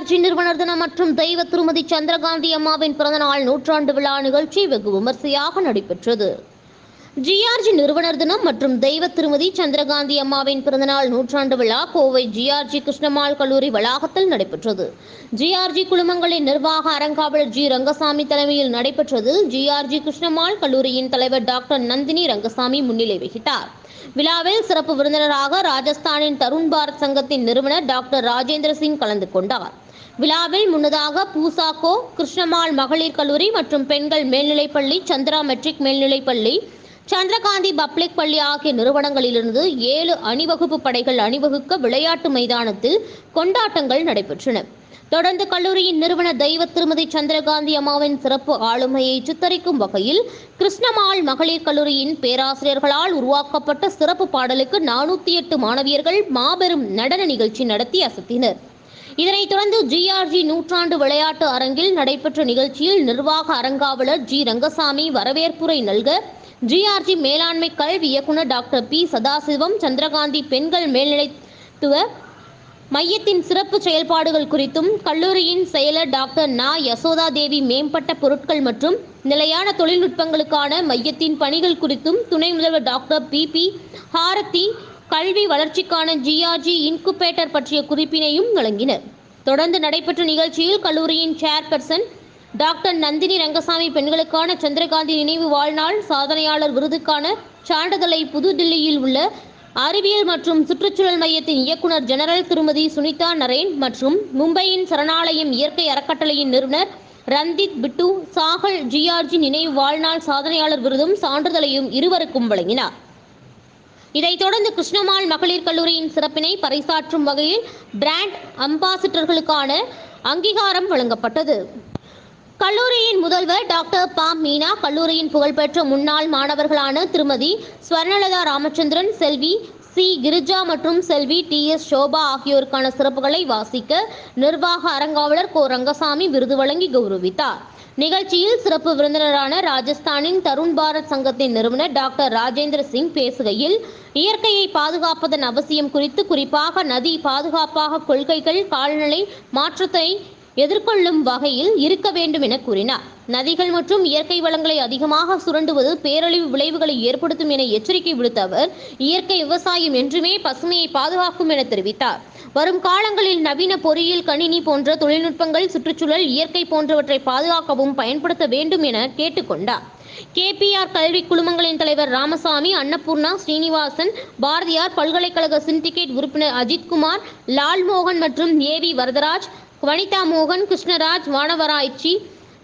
GRG நிறுவனர் தினம் மற்றும் தெய்வ திருமதி சந்திரகாந்தி அம்மாவின் பிறந்தநாள் நூற்றாண்டு விழா நிகழ்ச்சி வெகு விமர்சையாக நடைபெற்றது. ஜிஆர்ஜி நிறுவனர் தினம் மற்றும் தெய்வ திருமதி சந்திரகாந்தி அம்மாவின் பிறந்தநாள் நூற்றாண்டு விழா கோவை ஜிஆர்ஜி கிருஷ்ணமால் கல்லூரி வளாகத்தில் நடைபெற்றது. ஜிஆர்ஜி குழுமங்களின் நிர்வாக அறங்காவலர் ஜி ரங்கசாமி தலைமையில் நடைபெற்றது. ஜிஆர்ஜி கிருஷ்ணமால் கல்லூரியின் தலைவர் டாக்டர் நந்தினி ரங்கசாமி முன்னிலை வகித்தார். விழாவில் சிறப்பு விருந்தினராக ராஜஸ்தானின் தருண் பாரத் சங்கத்தின் நிறுவனர் டாக்டர் ராஜேந்திர சிங் கலந்து கொண்டார். விழாவில் முன்னதாக பூசாக்கோ கிருஷ்ணமால் மகளிர் கல்லூரி மற்றும் பெண்கள் மேல்நிலைப்பள்ளி சந்திரா மெட்ரிக் மேல்நிலைப்பள்ளி சந்திரகாந்தி பப்ளிக் பள்ளி ஆகிய நிறுவனங்களிலிருந்து ஏழு அணிவகுப்பு படைகள் அணிவகுக்க விளையாட்டு மைதானத்தில் கொண்டாட்டங்கள் நடைபெற்றன. தொடர்ந்து கல்லூரியின் நிறுவன தெய்வ திருமதி சந்திரகாந்தி அம்மாவின் சிறப்பு ஆளுமையை சித்தரிக்கும் வகையில் கிருஷ்ணமால் மகளிர் கல்லூரியின் பேராசிரியர்களால் உருவாக்கப்பட்ட சிறப்பு பாடலுக்கு நானூற்றி எட்டு மாணவியர்கள் மாபெரும் நடன நிகழ்ச்சி நடத்தி அசத்தினர். இதனைத் தொடர்ந்து ஜிஆர்ஜி நூற்றாண்டு விளையாட்டு அரங்கில் நடைபெற்ற நிகழ்ச்சியில் நிர்வாக அரங்காவலர் ஜி ரங்கசாமி வரவேற்புரை நல்க ஜிஆர்ஜி மேலாண்மை கல்வி இயக்குநர் டாக்டர் பி சதாசிவம் சந்திரகாந்தி பெண்கள் மேல்நிலைத்துவ மையத்தின் சிறப்பு செயல்பாடுகள் குறித்தும் கல்லூரியின் செயலர் டாக்டர் நா யசோதா தேவி மேம்பட்ட பொருட்கள் மற்றும் நிலையான தொழில்நுட்பங்களுக்கான மையத்தின் பணிகள் குறித்தும் துணை முதல்வர் டாக்டர் பி பி ஹாரதி கல்வி வளர்ச்சிக்கான ஜிஆர்ஜி இன்குபேட்டர் பற்றிய குறிப்பினையும் வழங்கினர் தொடர்ந்து நடைபெற்ற நிகழ்ச்சியில் கல்லூரியின் சேர்பர்சன் டாக்டர் நந்தினி ரங்கசாமி பெண்களுக்கான சந்திரகாந்தி நினைவு வாழ்நாள் சாதனையாளர் விருதுக்கான சான்றிதழை புதுடில்லியில் உள்ள அறிவியல் மற்றும் சுற்றுச்சூழல் மையத்தின் இயக்குனர் ஜெனரல் திருமதி சுனிதா நரேன் மற்றும் மும்பையின் சரணாலயம் இயற்கை அறக்கட்டளையின் நிறுவனர் ரந்தித் பிட்டு சாகல் ஜிஆர்ஜி நினைவு வாழ்நாள் சாதனையாளர் விருதும் சான்றிதழையும் இருவருக்கும் வழங்கினார். இதைத் தொடர்ந்து கிருஷ்ணமால் மகளிர் கல்லூரியின் சிறப்பினை பறைசாற்றும் வகையில் பிராண்ட் அம்பாசிடர்களுக்கான அங்கீகாரம் வழங்கப்பட்டது. கல்லூரியின் முதல்வர் டாக்டர் பா மீனா கல்லூரியின் புகழ்பெற்ற முன்னாள் மாணவர்களான திருமதி ஸ்வர்ணலதா ராமச்சந்திரன் செல்வி சி. கிரிஜா மற்றும் செல்வி டி. எஸ். சோபா ஆகியோருக்கான சிறப்புகளை வாசிக்க நிர்வாக அரங்காவலர் கோ. ரங்கசாமி விருது வழங்கி கௌரவித்தார். நிகழ்ச்சியில் சிறப்பு விருந்தினரான ராஜஸ்தானின் தருண் பாரத் சங்கத்தின் நிறுவனர் டாக்டர் ராஜேந்திர சிங் பேசுகையில் இயற்கையை பாதுகாப்பதன் அவசியம் குறித்து குறிப்பாக நதி பாதுகாப்பாக கொள்கைகள் கால்நிலை மாற்றத்தை எதிர்கொள்ளும் வகையில் இருக்க வேண்டும் என கூறினார். நதிகள் மற்றும் இயற்கை வளங்களை அதிகமாக சுரண்டுவது பேரழிவு விளைவுகளை ஏற்படுத்தும் என எச்சரிக்கை விடுத்த அவர் இயற்கை விவசாயம் என்றுமே பசுமையை பாதுகாக்கும் என தெரிவித்தார். வரும் காலங்களில் நவீன பொறியியல் கணினி போன்ற தொழில்நுட்பங்கள் சுற்றுச்சூழல் இயற்கை போன்றவற்றை பாதுகாக்கவும் பயன்படுத்த வேண்டும் என கேட்டுக்கொண்டார். கேபிஆர் கல்வி குழுமங்களின் தலைவர் ராமசாமி அன்னபூர்ணா ஸ்ரீனிவாசன் பாரதியார் பல்கலைக்கழக சிண்டிகேட் உறுப்பினர் அஜித்குமார் லால்மோகன் மற்றும் ஏவி வரதராஜ் வனிதா மோகன் கிருஷ்ணராஜ் வானவராய்ச்சி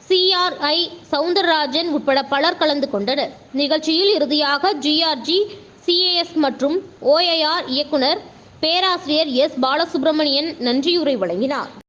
சிஆர்ஐ சவுந்தரராஜன் உட்பட பலர் கலந்து கொண்டனர். நிகழ்ச்சியில் இறுதியாக ஜிஆர்ஜி சிஏஎஸ் மற்றும் ஓஐஆர் இயக்குனர் பேராசிரியர் எஸ். பாலசுப்ரமணியன் நன்றியுரை வழங்கினார்.